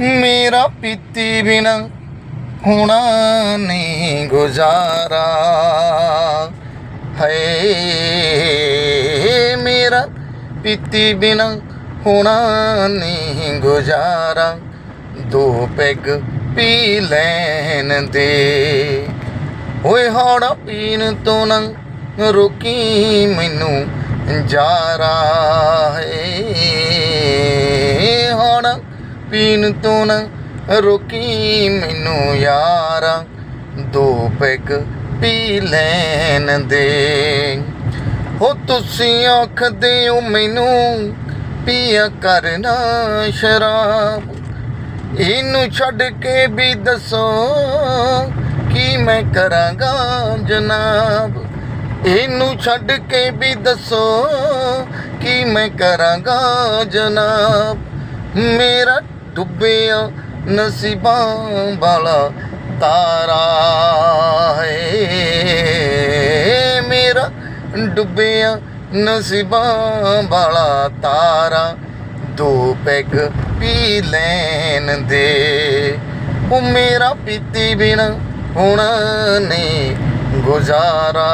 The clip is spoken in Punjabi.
ਮੇਰਾ ਪੀਤੀ ਬਿਨਾ ਹੋਣਾ ਨਹੀਂ ਗੁਜ਼ਾਰਾ। ਹੈ ਮੇਰਾ ਪੀਤੀ ਬਿਨਾ ਹੋਣਾ ਨਹੀਂ ਗੁਜ਼ਾਰਾ। ਦੋ ਪੈਗ ਪੀ ਲੈਣ ਦੇ। ਓਏ ਹੌੜਾ ਪੀਣ ਤੋਂ ਨਾ ਰੋਕੀ ਮੈਨੂੰ ਜਾਰਾ। ਹੈ ਪੀਣ ਤੋਂ ਨਾ ਰੋਕੀ ਮੈਨੂੰ ਯਾਰਾ। ਦੋ ਪੈਗ ਪੀ ਲੈਣ ਦੇ। ਹੋ ਤੁਸੀਂ ਆਖਦੇ ਹੋ ਮੈਨੂੰ ਪੀਆ ਕਰਨਾ ਸ਼ਰਾਬ। ਇਹਨੂੰ ਛੱਡ ਕੇ ਵੀ ਦੱਸੋ ਕੀ ਮੈਂ ਕਰਾਂਗਾ ਜਨਾਬ। ਇਹਨੂੰ ਛੱਡ ਕੇ ਵੀ ਦੱਸੋ ਕੀ ਮੈਂ ਕਰਾਂਗਾ ਜਨਾਬ। ਮੇਰਾ ਡੁੱਬਿਆ ਨਸੀਬਾਂ ਵਾਲਾ ਤਾਰਾ ਹੈ। ਮੇਰਾ ਡੁੱਬਿਆ ਨਸੀਬਾਂ ਵਾਲਾ ਤਾਰਾ ਦੋ ਪੈਗ ਪੀ ਲੈਣ ਦੇ। ਉਹ ਮੇਰਾ ਪੀਤੀ ਬਿਨਾ ਹੋਣਾ ਨਹੀਂ ਗੁਜ਼ਾਰਾ।